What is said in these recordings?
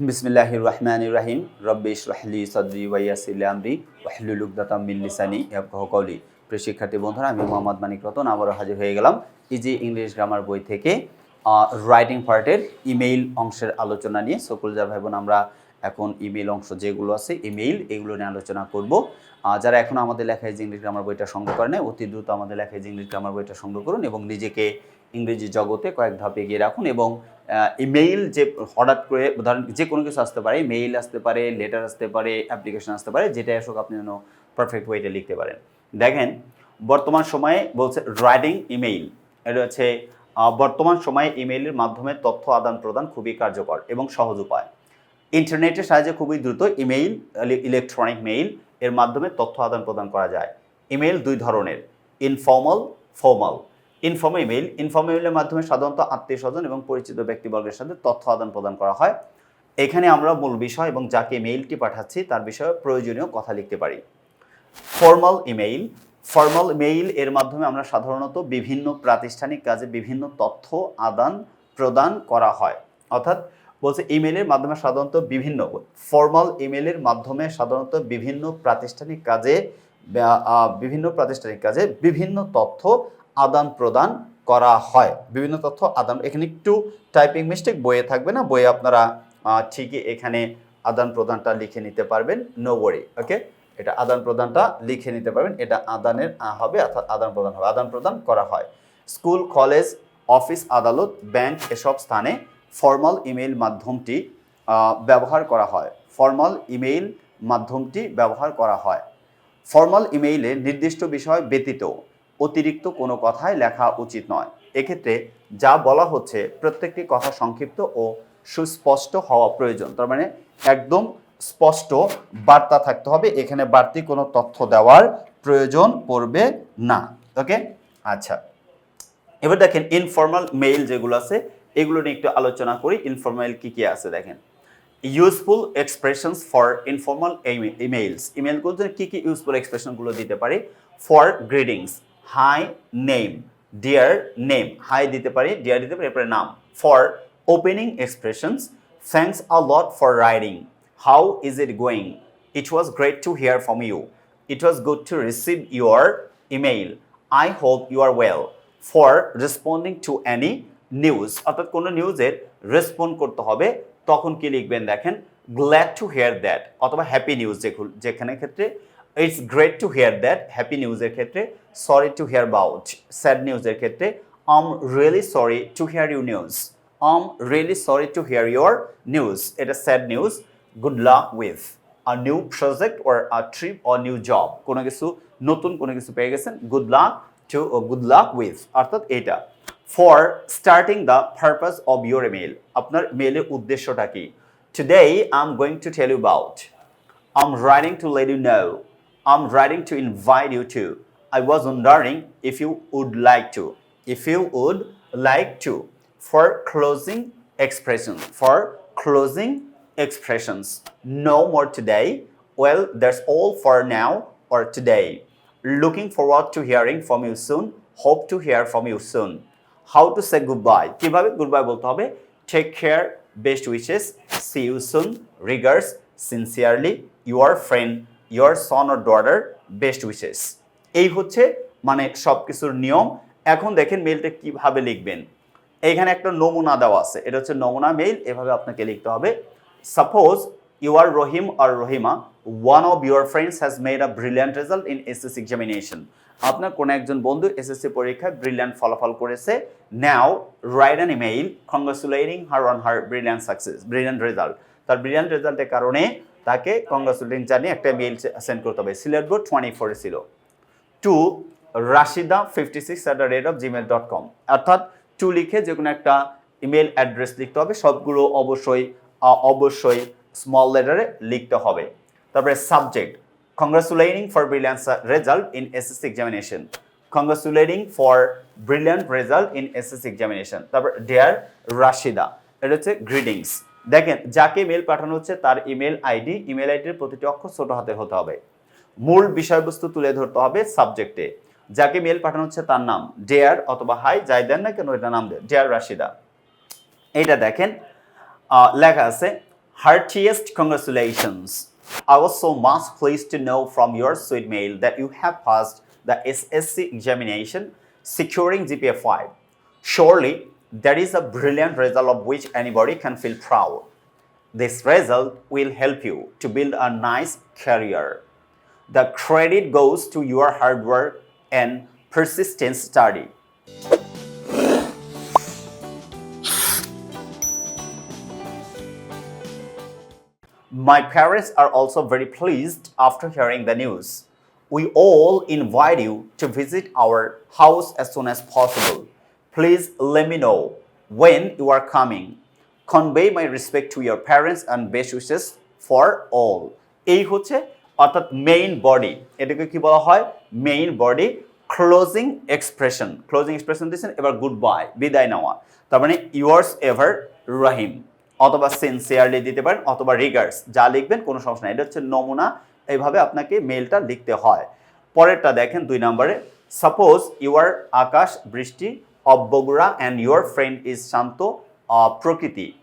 বিসমিল্লাহ রহমান রাহিম রব্বি ইসরাহলি সদরি ওয়াইয়াসিল আমরি ওয়াহলুল উকদাতাম লিসানি ইয়াফকাহু প্রিয় শিক্ষার্থী বন্ধুরা, আমি মোহাম্মদ মানিক রতন, আবারও হাজির হয়ে গেলাম ইজি ইংলিশ গ্রামার বই থেকে রাইটিং পার্টের ইমেইল অংশের আলোচনা নিয়ে। সকল যা ভাই বোন, আমরা এখন ইমেইল অংশ যেগুলো আছে ইমেইল এগুলো নিয়ে আলোচনা করব। যারা এখন আমাদের লেখা ইংলিশ গ্রামার বইটা সংগ্রহ করেন অতি দ্রুত আমাদের লেখা ইংলিশ গ্রামার বইটা সংগ্রহ করুন এবং নিজেকে ইংরেজি জগতে কয়েক ধাপ এগিয়ে রাখুন এবং ইমেইল যে হঠাৎ করে, ধরেন যে কোনো কিছু আসতে পারে মেইল আসতে পারে লেটার আসতে পারে অ্যাপ্লিকেশন আসতে পারে যেটা আসুক আপনি যেন পারফেক্ট ওয়েতে লিখতে পারেন। দেখেন, বর্তমান সময়ে বলছে রাইটিং ইমেইল এটা হচ্ছে বর্তমান সময়ে ইমেইলের মাধ্যমে তথ্য আদান প্রদান খুবই কার্যকর এবং সহজ উপায়। ইন্টারনেটের সাহায্যে খুবই দ্রুত ইমেইল ইলেকট্রনিক মেইল এর মাধ্যমে তথ্য আদান প্রদান করা যায়। ইমেইল দুই ধরনের informal formal informal email informal ইমেইলের মাধ্যমে সাধারণত আত্মীয় স্বজন এবং পরিচিত ব্যক্তিবর্গের সাথে তথ্য আদান প্রদান করা হয়। এখানে আমরা মূল বিষয় এবং যাকে মেইলটি পাঠাচ্ছি তার বিষয়ে প্রয়োজনীয় কথা লিখতে পারি। ফর্মাল ইমেইল ফর্মাল মেইল এর মাধ্যমে আমরা সাধারণত বিভিন্ন প্রাতিষ্ঠানিক কাজে বিভিন্ন তথ্য আদান প্রদান করা হয়। অর্থাৎ বলছে ইমেলের মাধ্যমে সাধারণত বিভিন্ন ফর্মাল ইমেলের মাধ্যমে সাধারণত বিভিন্ন প্রাতিষ্ঠানিক কাজে বিভিন্ন প্রাতিষ্ঠানিক কাজে বিভিন্ন তথ্য আদান প্রদান করা হয়। বিভিন্ন তথ্য আদান, এখানে একটু টাইপিং মিস্টেক বইয়ে থাকবে না। বইয়ে আপনারা ঠিকই এখানে আদান প্রদানটা লিখে নিতে পারবেন। নো ওয়ারি ওকে এটা আদান প্রদানটা লিখে নিতে পারবেন। এটা আদানের হবে অর্থাৎ আদান প্রদান হবে। আদান প্রদান করা হয়। স্কুল, কলেজ, অফিস, আদালত, ব্যাংক এসব স্থানে ফর্মাল ইমেইল মাধ্যমটি ব্যবহার করা হয়। ফর্মাল ইমেইল মাধ্যমটি ব্যবহার করা হয়। ফর্মাল ইমেইলে নির্দিষ্ট বিষয় ব্যতীত অতিরিক্ত কোনো কথাই লেখা উচিত নয়। এক্ষেত্রে যা বলা হচ্ছে, প্রত্যেকটি কথা সংক্ষিপ্ত ও সুস্পষ্ট হওয়া প্রয়োজন। তার মানে একদম স্পষ্ট বার্তা থাকতে হবে। এখানে বাড়তি কোনো তথ্য দেওয়ার প্রয়োজন পড়বে না। ওকে? আচ্ছা। এবার দেখেন ইনফর্মাল মেইল যেগুলো আছে, এগুলো নিয়ে একটু আলোচনা করি। ইনফর্মাল কি কি আছে দেখেন? Useful expressions for informal emails জন্য কী কী ইউজফুল এক্সপ্রেশনগুলো দিতে পারি? For greetings hi name, dear name, hi দিতে পারি, ডিয়ার দিতে পারি, এরপরে নাম, for opening expressions thanks a lot for writing, how is it going, it was great to hear from you, it was good to receive your email, I hope you are well, for responding to any news, অর্থাৎ কোনো নিউজের respond করতে হবে, তখন কি লিখবেন দেখেন, glad to hear that, অথবা হ্যাপি নিউজ যেখানে ক্ষেত্রে it's great to hear that happy নিউজের ক্ষেত্রে sorry to hear about sad নিউজের ক্ষেত্রে I'm really sorry to hear you news I'm really sorry to hear your news এটা sad news good luck with a new project or a trip or new job কোনো কিছু নতুন কোনো কিছু পেয়ে গেছেন good luck to good luck with অর্থাৎ এটা। For starting the purpose of your mail আপনার মেলের উদ্দেশ্যটা কি? Today I am going to tell you about I'm writing to let you know. I'm writing to invite you to. I was wondering if you would like to. If you would like to. For closing expressions. For closing expressions. No more today. Well, that's all for now or today. Looking forward to hearing from you soon. Hope to hear from you soon. How to say goodbye? কিভাবে goodbye বলতে হবে? Take care. Best wishes. See you soon. Regards. Sincerely. Your friend. Your son or daughter. Best wishes. এই হচ্ছে মানে সব কিছুর নিয়ম। এখন দেখেন মেলটা কীভাবে লিখবেন। এইখানে একটা নমুনা দেওয়া আছে। এটা হচ্ছে নমুনা মেইল এভাবে আপনাকে লিখতে হবে। Suppose you are Rahim R Rahima one of your friends has made a brilliant result in SSC examination আপনার কোনো একজন বন্ধু এসএসসি পরীক্ষায় ব্রিলিয়ান্ট ফলাফল করেছে। Now write an email congratulating her on her brilliant success brilliant result তার brilliant রেজাল্টের কারণে তাকে কংগ্রেচুলেটিং জানিয়ে একটা মেইল সেন্ড করতে হবে। সিলেট বোর্ড টোয়েন্টি ফোরে ছিল। To Rashida fifty six at the rate of Gmail dot com অর্থাৎ টু লিখে যে কোনো একটা ইমেল অ্যাড্রেস লিখতে হবে। সবগুলো অবশ্যই অবশ্যই স্মল লেটারে লিখতে হবে। তারপরে subject congratulating for brilliance result in SSC examination congratulating for brilliant result in SSC examination তারপর ডেয়ার রাশিদা, এটা হচ্ছে গ্রিডিংস দেখেন যাকে মেল পাঠানো হচ্ছে তার ইমেল আইডি ইমেল আইডির প্রতিটি অক্ষর ছোট হাতে হতে হবে মূল বিষয়বস্তু তুলে ধরতে হবে সাবজেক্টে যাকে মেল পাঠানো হচ্ছে তার নাম ডেয়ার অথবা হাই যাই দেন না কেন এটা নাম ডেয়ার রাশিদা এটা দেখেন লেখা আছে Heartiest congratulations. I was so much pleased to know from your sweet mail that you have passed the SSC examination, securing GPA 5. Surely, that is a brilliant result of which anybody can feel proud. This result will help you to build a nice career. The credit goes to your hard work and persistent study. My parents are also very pleased after hearing the news. We all invite you to visit our house as soon as possible. Please let me know when you are coming. Convey my respect to your parents and best wishes for all. এই হচ্ছে, অর্থাৎ main body এটাকে কি বলা হয় main body closing expression closing expression দিচ্ছেন এবার good bye বিদায় নেওয়া তার মানে ইউয়ার্স এভার রাহিম, অথবা সিনসিয়ারলি দিতে পারেন, অথবা রিগার্স যা লিখবেন, কোনো সমস্যা নেই এটা হচ্ছে নমুনা, এইভাবে আপনাকে মেলটা লিখতে হয় পরেরটা দেখেন দুই নম্বরে সাপোজ ইউ আর আকাশ বৃষ্টি of Bogura and your friend is Shanto uh, Prakriti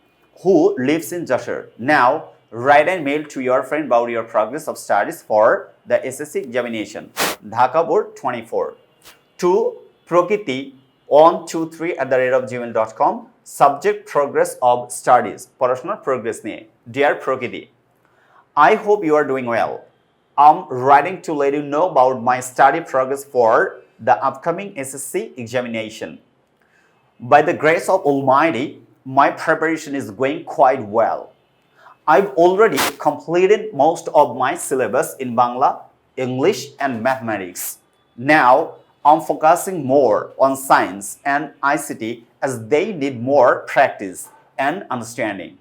who lives in Jashar. Now, write an mail to your friend about your progress of studies for the SSC examination. Dhaka Board 24. To Prakriti on 3 at the rate of gmail.com. Subject progress of studies. Personal progress niye. Dear Prakriti, I hope you are doing well. I'm writing to let you know about my study progress for the upcoming SSC examination. By the grace of Almighty, my preparation is going quite well. I've already completed most of my syllabus in Bangla, English, and mathematics. Now, I'm focusing more on science and ICT as they need more practice and understanding.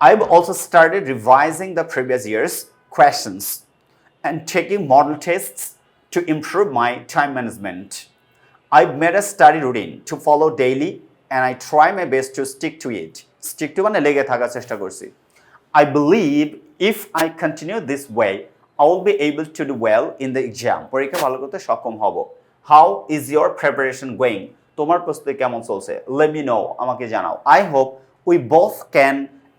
I've also started revising the previous year's questions and taking model tests to improve my time management. I've made a study routine to follow daily and I try my best to stick to it. Stick to মানে লেগে থাকার চেষ্টা করছি I believe if I continue this way, I will be able to do well in the exam. পরীক্ষা ভালো করতে সক্ষম হব How is your preparation going? তোমার প্রস্তুতি কেমন চলছে Let me know. আমাকে জানাও I hope we both can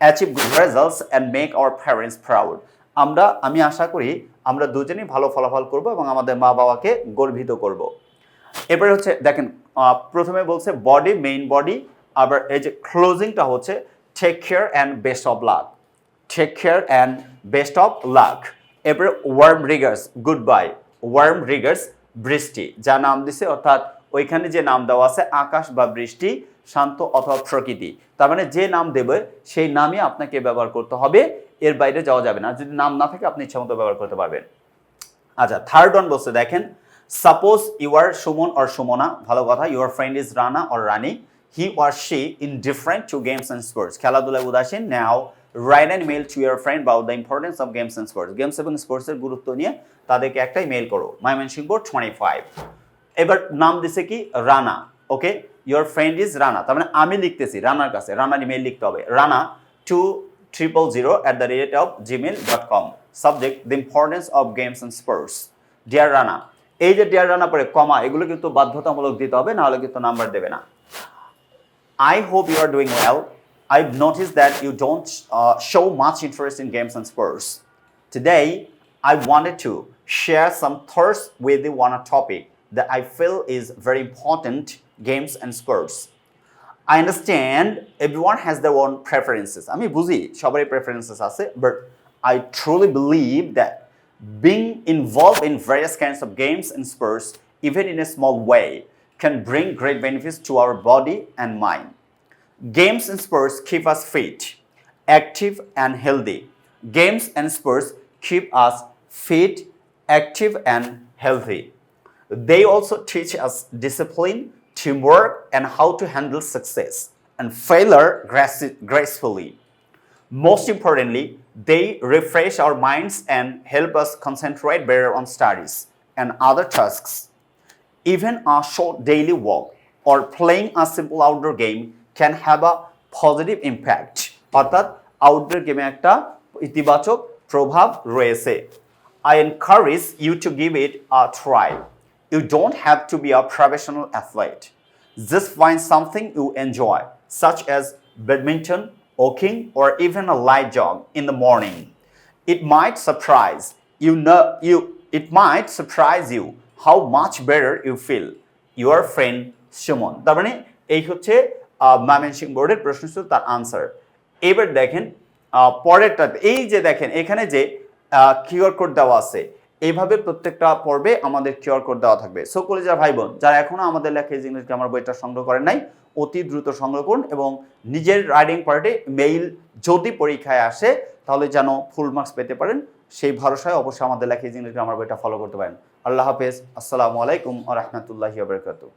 achieve good results and make our parents proud. আমরা আমি আশা করি আমরা দুজনেই ভালো ফলাফল করব এবং আমাদের মা বাবাকে গর্বিত করব এরপরে হচ্ছে দেখেন প্রথমে বলছে বডি মেইন বডি আবার এই যে ক্লোজিংটা হচ্ছে take care and best of luck take care and best of luck এরপরে warm regards good bye warm regards Brishti. যা নাম দিছে, অর্থাৎ ওইখানে যে নাম দেওয়া আছে, আকাশ বা বৃষ্টি, শান্ত অথবা প্রকৃতি। তার মানে যে নাম দেবে, সেই নামই আপনাকে ব্যবহার করতে হবে। এর বাইরে যাওয়া যাবে না। যদি নাম না থাকে, আপনি ইচ্ছামতো ব্যবহার করতে পারবেন। আচ্ছা থার্ড ওয়ান বলছে, দেখেন suppose you are Suman or Sumana ভালো কথা your friend is Rana or Rani he or she indifferent to games and sports খেলাধুলায় উদাসীন now write and mail to your friend about the importance of games and sports games এবং স্পোর্টসের গুরুত্ব নিয়ে তাদেরকে একটাই মেল করো, ময়মনসিংহ টোয়েন্টি ফাইভ এবার নাম দিছে কি? Rana okay your friend is Rana তার মানে আমি লিখতেছি রানার কাছে রানার ইমেল লিখতে হবে Rana two triple zero at the rate of Gmail dot com subject the importance of games and sports dear Rana এই যে ডিয়ার রানা পরে কমা এগুলো কিন্তু বাধ্যতামূলক দিতে হবে নাহলে কিন্তু নাম্বার দেবে না I hope you are doing well. I've noticed that you don't uh, show much interest in games and sports. Today, I wanted to share some thoughts with you on a topic that I feel is very important games and sports. I understand everyone has their own preferences. আমি বুঝি সবারই preferences আছে but I truly believe that being involved in various kinds of games and sports, even in a small way, can bring great benefits to our body and mind. Games and sports keep us fit, active, and healthy. Games and sports keep us fit, active, and healthy. They also teach us discipline, teamwork, and how to handle success and failure grace- gracefully. Most importantly, they refresh our minds and help us concentrate better on studies and other tasks. Even a short daily walk or playing a simple outdoor game can have a positive impact. অর্থাৎ outdoor গেমে একটা ইতিবাচক প্রভাব রয়েছে I encourage you to give it a try. You don't have to be a professional athlete. Just find something you enjoy, such as badminton walking, or even a light jog in the morning. It might surprise you know you it might surprise you how much better you feel. Your friend Suman. তার মানে এই হচ্ছে ময়মনসিং বোর্ডের প্রশ্ন ছিল তার answer এবার দেখেন পরেরটাতে এই যে দেখেন এখানে যে কিউআর কোড দেওয়া আছে এইভাবে প্রত্যেকটা পর্বে আমাদের কিউআর কোড দেওয়া থাকবে সো কলেজার ভাই বোন যারা এখনও আমাদের লেখা ইংলিশ গ্রামার বইটা সংগ্রহ করেন নাই অতি দ্রুত সংগ্রহ করুন এবং নিজের রাইডিং পার্টি মেইল যদি পরীক্ষায় আসে, তাহলে যেন ফুল মার্কস পেতে পারেন। সেই ভরসায় অবশ্যই আমাদের লেখা ইংলিশ আমার বইটা ফলো করতে পারেন। আল্লাহ হাফেজ। আসসালামু আলাইকুম আ রহমতুল্লাহি বারকাতু